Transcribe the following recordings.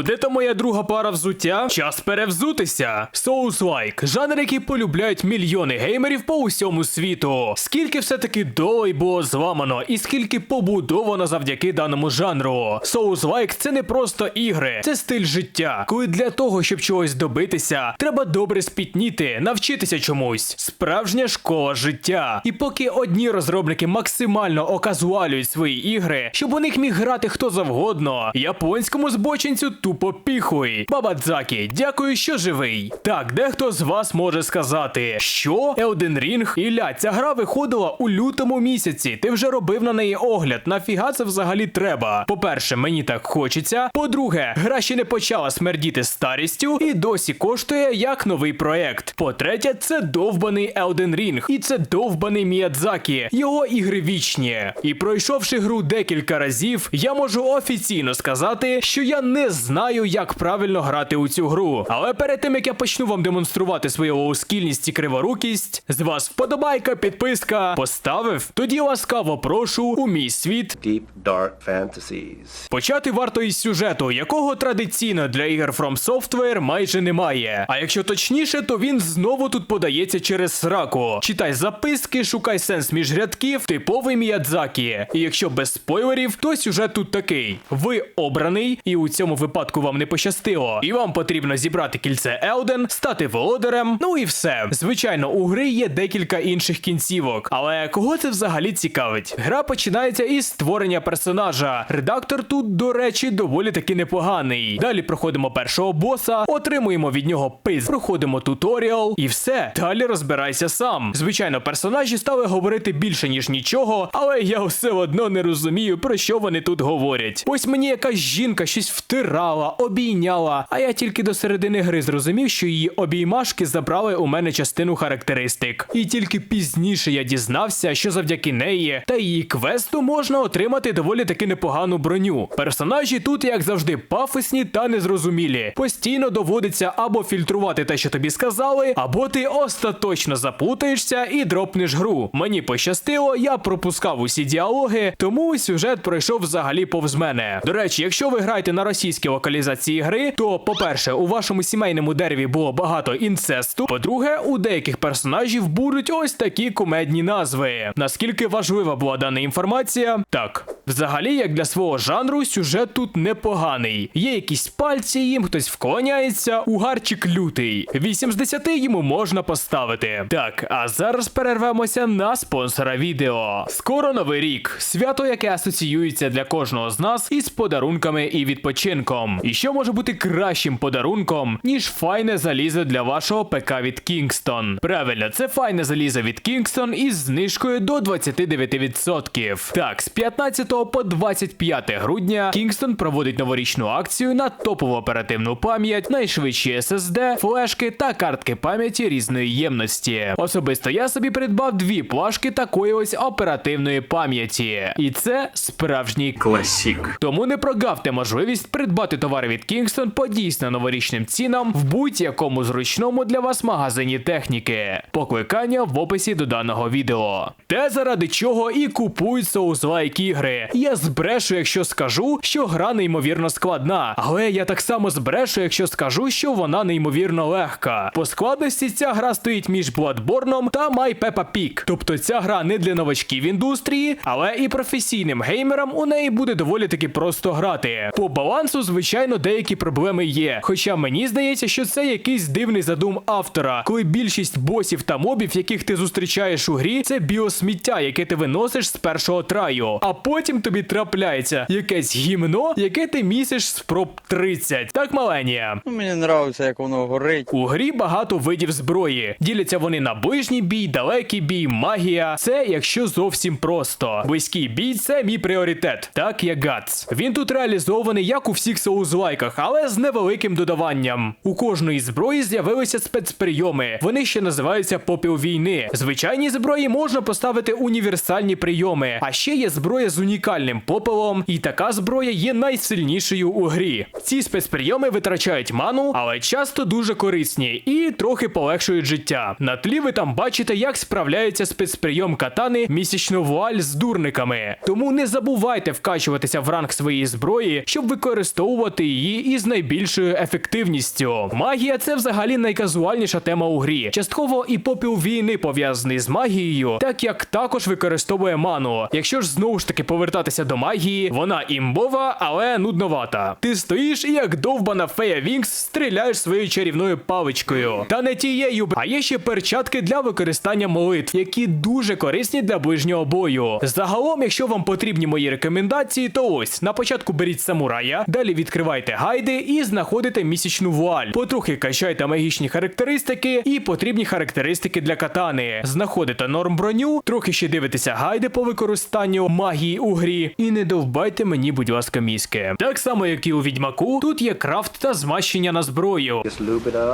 Оу, де то моя друга пара взуття? Час перевзутися. Souls-like – жанр, який полюбляють мільйони геймерів по усьому світу. Скільки все-таки долей було зламано, і скільки побудовано завдяки даному жанру. Souls-like – це не просто ігри, це стиль життя. Коли для того, щоб чогось добитися, треба добре спітніти, навчитися чомусь. Справжня школа життя. І поки одні розробники максимально оказуалюють свої ігри, щоб у них міг грати хто завгодно, японському збочинцю тупо піхуй. Бабадзакі, дякую, що живий. Так, дехто з вас може сказати, що Elden Ring? Ілля, ця гра виходила у лютому місяці. Ти вже робив на неї огляд. Нафіга це взагалі треба? По-перше, мені так хочеться. По-друге, гра ще не почала смердіти старістю і досі коштує як новий проект. По-третє, це довбаний Elden Ring. І це довбаний Міядзакі. Його ігри вічні. І пройшовши гру декілька разів, я можу офіційно сказати, що я не знаю, як правильно грати у цю гру. Але перед тим як я почну вам демонструвати свою лоускільність і криворукість, з вас вподобайка, підписка поставив. Тоді ласкаво прошу у мій світ. Deep dark fantasies. Почати варто із сюжету, якого традиційно для ігор From Software майже немає. А якщо точніше, то він знову тут подається через сраку. Читай записки, шукай сенс між рядків, типовий Міядзакі. І якщо без спойлерів, то сюжет тут такий: ви обраний, і у цьому випадку вам не пощастило. І вам потрібно зібрати кільце Елден, стати володарем. Ну і все. Звичайно, у гри є декілька інших кінцівок. Але кого це взагалі цікавить? Гра починається із створення персонажа. Редактор тут, до речі, доволі таки непоганий. Далі проходимо першого боса, отримуємо від нього пиз, проходимо туторіал, і все. Далі розбирайся сам. Звичайно, персонажі стали говорити більше ніж нічого, але я все одно не розумію, про що вони тут говорять. Ось мені якась жінка щось втирала, обійняла, а я тільки до середини гри зрозумів, що її обіймашки забрали у мене частину характеристик. І тільки пізніше я дізнався, що завдяки неї та її квесту можна отримати доволі таки непогану броню. Персонажі тут, як завжди, пафосні та незрозумілі. Постійно доводиться або фільтрувати те, що тобі сказали, або ти остаточно запутаєшся і дропнеш гру. Мені пощастило, я пропускав усі діалоги, тому сюжет пройшов взагалі повз мене. До речі, якщо ви граєте на російській локалізації гри, то, по-перше, у вашому сімейному дереві було багато інцесту. По-друге, у деяких персонажів будуть ось такі кумедні назви. Наскільки важлива була дана інформація? Так, взагалі, як для свого жанру, сюжет тут непоганий. Є якісь пальці, їм хтось вклоняється, угарчик лютий. 8 з 10 йому можна поставити. Так, а зараз перервемося на спонсора відео. Скоро новий рік, свято, яке асоціюється для кожного з нас із подарунками і відпочинком. І що може бути кращим подарунком, ніж файне залізо для вашого ПК від Kingston? Правильно, це файне залізо від Kingston із знижкою до 29%. Так, з 15 по 25 грудня Kingston проводить новорічну акцію на топову оперативну пам'ять, найшвидші SSD, флешки та картки пам'яті різної ємності. Особисто я собі придбав дві плашки такої ось оперативної пам'яті. І це справжній Класік. тому не прогавте можливість придбати товари від Kingston по дійсно новорічним цінам в будь-якому зручному для вас магазині техніки. Покликання в описі до даного відео. Те заради чого і купують соузлайк ігри. Я збрешу, якщо скажу, що гра неймовірно складна, але я так само збрешу, якщо скажу, що вона неймовірно легка. По складності ця гра стоїть між Bloodborne та My Peppa Pig. Тобто ця гра не для новачків індустрії, але і професійним геймерам у неї буде доволі таки просто грати. По балансу, звичайно, деякі проблеми є. Хоча мені здається, що це якийсь дивний задум автора, коли більшість босів та мобів, яких ти зустрічаєш у грі, це біосміття, яке ти виносиш з першого траю. А потім тобі трапляється якесь гімно, яке ти місиш з проб 30. Так, маленія. Ну, мені подобається, як воно горить. У грі багато видів зброї. Діляться вони на ближній бій, далекий бій, магія. Це якщо зовсім просто. Близький бій це мій пріоритет, так як Гац. Він тут реалізований як у всіх соузлайках, але з невеликим додаванням. У кожної зброї з'явилися спецприйоми. Вони ще називаються попіл війни. Звичайній зброї можна поставити універсальні прийоми, а ще є зброя з унікальними унікальним попелом, і така зброя є найсильнішою у грі. Ці спецприйоми витрачають ману, але часто дуже корисні і трохи полегшують життя. На тлі ви там бачите, як справляється спецприйом катани місячну вуаль з дурниками. Тому не забувайте вкачуватися в ранг своєї зброї, щоб використовувати її із найбільшою ефективністю. Магія це взагалі найказуальніша тема у грі. Частково і попіл війни пов'язаний з магією, так як також використовує ману. Якщо ж знову ж таки повертатися до магії, вона імбова, але нудновата. Ти стоїш і як довбана фея Вінкс стріляєш своєю чарівною паличкою. Та не тією, а є ще перчатки для використання молитв, які дуже корисні для ближнього бою. Загалом, якщо вам потрібні мої рекомендації, то ось на початку беріть самурая, далі відкривайте гайди і знаходите місячну вуаль. Потрохи качайте магічні характеристики і потрібні характеристики для катани. Знаходите норм броню, трохи ще дивитеся гайди по використанню магії у грі. І не довбайте мені, будь ласка, мізки. Так само, як і у відьмаку, тут є крафт та змащення на зброю.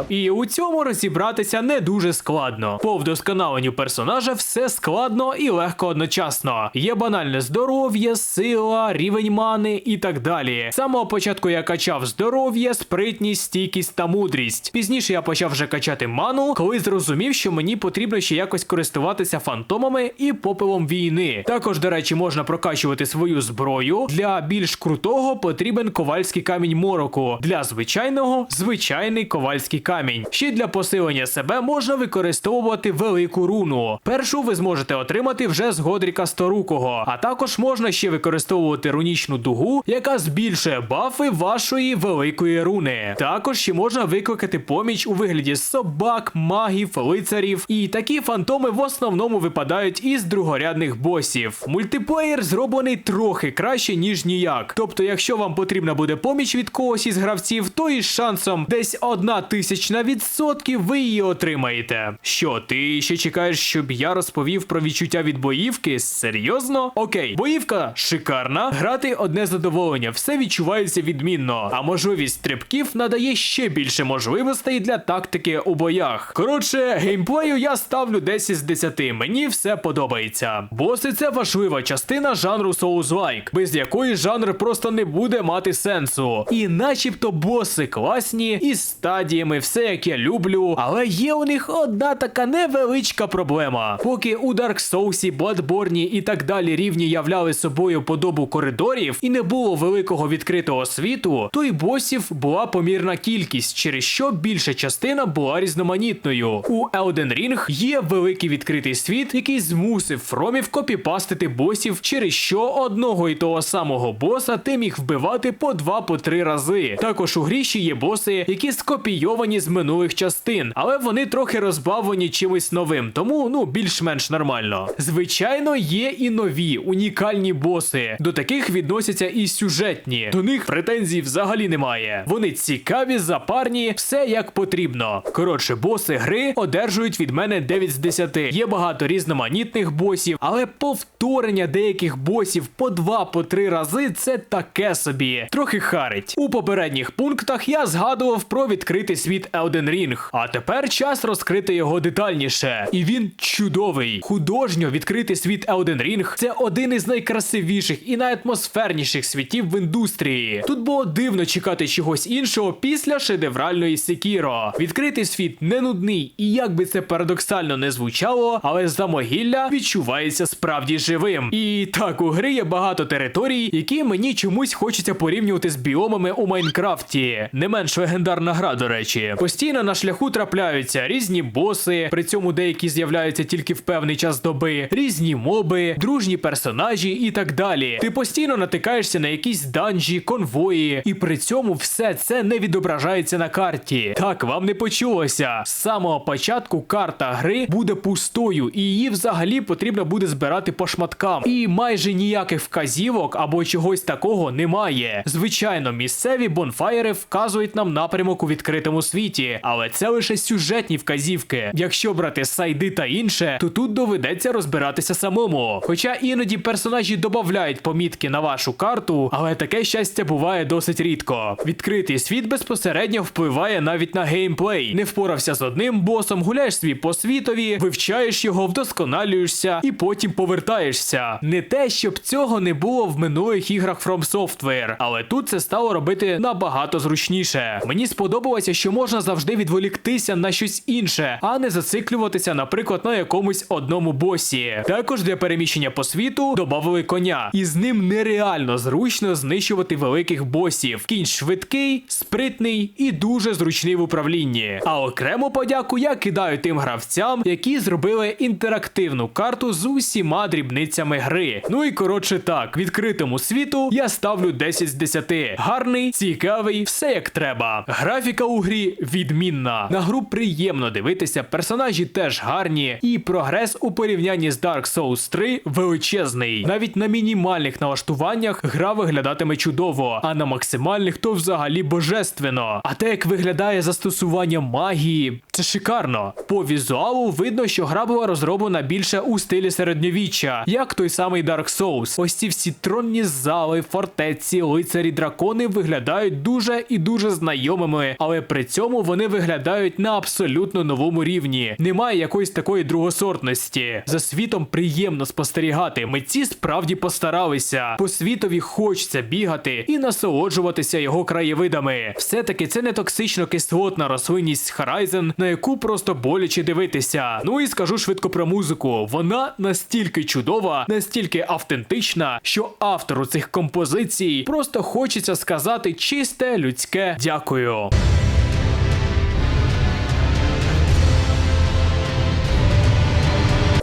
І у цьому розібратися не дуже складно. По вдосконаленню персонажа все складно і легко одночасно. Є банальне здоров'я, сила, рівень мани і так далі. З самого початку я качав здоров'я, спритність, стійкість та мудрість. Пізніше я почав вже качати ману, коли зрозумів, що мені потрібно ще якось користуватися фантомами і попелом війни. Також, до речі, можна прокачувати свою зброю. Для більш крутого потрібен ковальський камінь мороку. Для звичайного звичайний ковальський камінь. Ще для посилення себе можна використовувати велику руну. Першу ви зможете отримати вже з Годріка Сторукого, а також можна ще використовувати рунічну дугу, яка збільшує бафи вашої великої руни. Також ще можна викликати поміч у вигляді собак, магів, лицарів. І такі фантоми в основному випадають із другорядних босів. Мультиплеєр зроблений трохи краще, ніж ніяк. Тобто, якщо вам потрібна буде поміч від когось із гравців, то із шансом десь одна тисячна відсотків ви її отримаєте. Що, ти ще чекаєш, щоб я розповів про відчуття від боївки? Серйозно? Окей, боївка шикарна, грати одне задоволення, все відчувається відмінно. А можливість стрибків надає ще більше можливостей для тактики у боях. Коротше, геймплею я ставлю 10 з 10. Мені все подобається. Боси це важлива частина жанру Souls-like, без якої жанр просто не буде мати сенсу. І начебто боси класні, із стадіями, все як я люблю, але є у них одна така невеличка проблема. Поки у Dark Souls, Bloodborne і так далі рівні являли собою подобу коридорів і не було великого відкритого світу, то й босів була помірна кількість, через що більша частина була різноманітною. У Elden Ring є великий відкритий світ, який змусив фромів копіпастити босів, через що одного і того самого боса ти міг вбивати по два по три рази. Також у грі ще є боси, які скопійовані з минулих частин, але вони трохи розбавлені чимось новим, тому ну більш-менш нормально. Звичайно, є і нові унікальні боси. До таких відносяться і сюжетні. До них претензій взагалі немає. Вони цікаві, запарні, все як потрібно. Коротше, боси гри одержують від мене 9 з 10. Є багато різноманітних босів, але повторення деяких босів по 2 по 3 рази це таке собі. Трохи харить. У попередніх пунктах я згадував про відкритий світ Elden Ring, а тепер час розкрити його детальніше. І він чудовий. Художньо відкритий світ Elden Ring – це один із найкрасивіших і найатмосферніших світів в індустрії. Тут було дивно чекати чогось іншого після шедевральної Секіро. Відкритий світ не нудний, і як би це парадоксально не звучало, але замогілля відчувається справді живим. І так, у гри є багато територій, які мені чомусь хочеться порівнювати з біомами у Майнкрафті. Не менш легендарна гра, до речі. Постійно на шляху трапляються різні боси, при цьому деякі з'являються тільки в певний час доби, різні моби, дружні персонажі і так далі. Ти постійно натикаєшся на якісь данжі, конвої, і при цьому все це не відображається на карті. Так, вам не почулося. З самого початку карта гри буде пустою, і її взагалі потрібно буде збирати по шматкам. І майже ніяких вказівок або чогось такого немає. Звичайно, місцеві бонфаєри вказують нам напрямок у відкритому світі, але це лише сюжетні вказівки. Якщо брати сайди та інше, то тут доведеться розбиратися самому. Хоча іноді персонажі додають помітки на вашу карту, але таке щастя буває досить рідко. Відкритий світ безпосередньо впливає навіть на геймплей. Не впорався з одним босом, гуляєш свій по світові, вивчаєш його, вдосконалюєшся і потім повертаєшся. Не те, що щоб цього не було в минулих іграх From Software, але тут це стало робити набагато зручніше. Мені сподобалося, що можна завжди відволіктися на щось інше, а не зациклюватися, наприклад, на якомусь одному босі. Також для переміщення по світу додали коня, і з ним нереально зручно знищувати великих босів. Кінь швидкий, спритний і дуже зручний в управлінні. А окрему подяку я кидаю тим гравцям, які зробили інтерактивну карту з усіма дрібницями гри. Ну і коротше так, відкритому світу я ставлю 10 з 10. Гарний, цікавий, все як треба. Графіка у грі відмінна. На гру приємно дивитися, персонажі теж гарні, і прогрес у порівнянні з Dark Souls 3 величезний. Навіть на мінімальних налаштуваннях гра виглядатиме чудово, а на максимальних то взагалі божественно. А те, як виглядає застосування магії, це шикарно. По візуалу видно, що гра була розроблена більше у стилі середньовіччя, як той самий Dark Souls. Ось ці всі тронні зали, фортеці, лицарі, дракони виглядають дуже і дуже знайомими, але при цьому вони виглядають на абсолютно новому рівні. Немає якоїсь такої другосортності. За світом приємно спостерігати. Митці справді постаралися. По світові хочеться бігати і насолоджуватися його краєвидами. Все-таки це не токсично кислотна рослинність Horizon, на яку просто боляче дивитися. Ну і скажу швидко про музику. Вона настільки чудова, настільки автентична, що автору цих композицій просто хочеться сказати чисте людське дякую.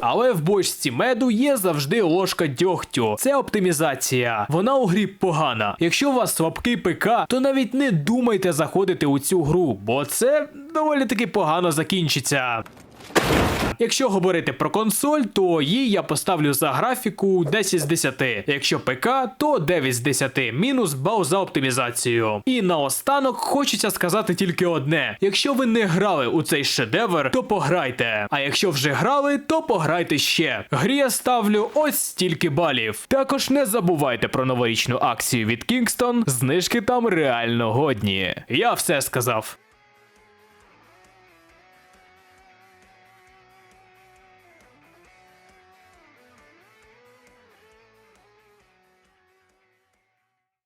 Але в бочці меду є завжди ложка дьогтю. Це оптимізація. Вона у грі погана. Якщо у вас слабкий ПК, то навіть не думайте заходити у цю гру, бо це доволі таки погано закінчиться. Якщо говорити про консоль, то їй я поставлю за графіку 10 з 10. Якщо ПК, то 9 з 10, мінус бал за оптимізацію. І наостанок хочеться сказати тільки одне: якщо ви не грали у цей шедевр, то пограйте. А якщо вже грали, то пограйте ще. Грі я ставлю ось стільки балів. Також не забувайте про новорічну акцію від Kingston, знижки там реально годні. Я все сказав.